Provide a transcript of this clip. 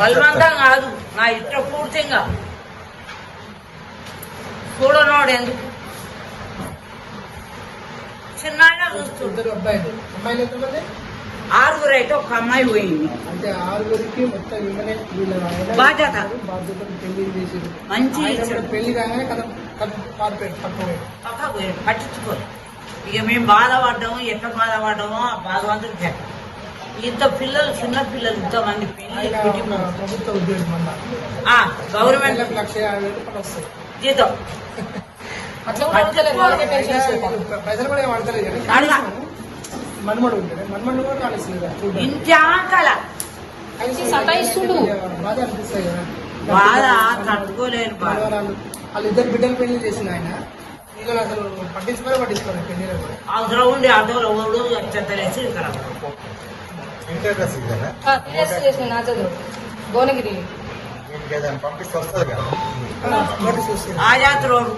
బలవంతం కాదు. నా ఇష్టం పూర్తిగా. చూడనోడు ఎందుకు? చిన్న అబ్బాయిలు. అమ్మాయిలు ఎంతమంది? ఆరుగురు అయితే ఒక అమ్మాయి పోయింది. అంటే ఆరుగురికి మొత్తం బాధ్యత. బాధ్యతలు పెళ్ళి చేసి మంచి పెళ్ళి కాగానే పక్క పోయాడు పట్టించుకోరు ఇక మేము బాధపడ్డాము ఎట్లా బాధపడ్డామో ఆ భగవంతుడు చెప్ప ఇంత పిల్లలు చిన్న పిల్లలు ఇంతమంది గవర్నమెంట్ జీతం. అట్లా కూడా అడగలేదు, వాళ్ళకే టెన్షన్ ఆయన ఇస్తుంది. పైసలు కూడా ఏం అడతలేదు కానీ అడగా. మన్మడు ఉంటాడు మన్మడు కూడా కానిస్తుంది ఇంటి ఆకల సతాయిస్తుడు. బాధ తట్టుకోలేరు వాళ్ళిద్దరు బిడ్డలు పెళ్ళి చేసిన ఆయన. పట్టించుకోలే పట్టించుకోలేదు అవసరం ఉండి ఆటోలో చెత్తలేసి ఇక్కడ ఇయర్స్ చేసిన నా చదువు. భువనగిరి. పంపిస్తే వస్తుంది కదా. Notice Azad road